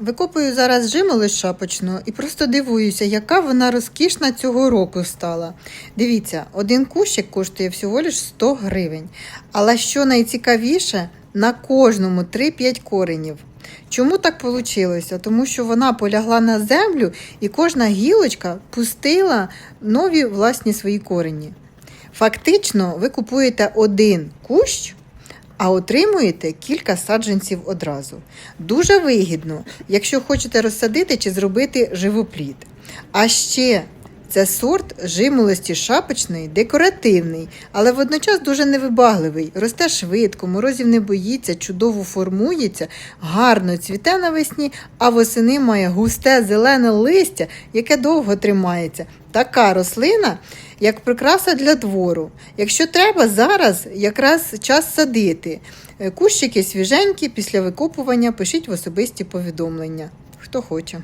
Викопую зараз жимолость шапочну і просто дивуюся, яка вона розкішна цього року стала. Дивіться, один кущик коштує всього лиш 100 гривень. Але що найцікавіше, на кожному 3-5 коренів. Чому так вийшло? Тому що вона полягла на землю і кожна гілочка пустила нові власні свої корені. Фактично, ви купуєте один кущ, а отримуєте кілька саджанців одразу. Дуже вигідно, якщо хочете розсадити чи зробити живоплід. А ще це сорт жимолості шапочної, декоративний, але водночас дуже невибагливий. Росте швидко, морозів не боїться, чудово формується, гарно цвіте навесні, а восени має густе зелене листя, яке довго тримається. Така рослина, як прикраса для двору. Якщо треба, зараз якраз час садити. Кущики свіженькі, після викопування пишіть в особисті повідомлення. Хто хоче.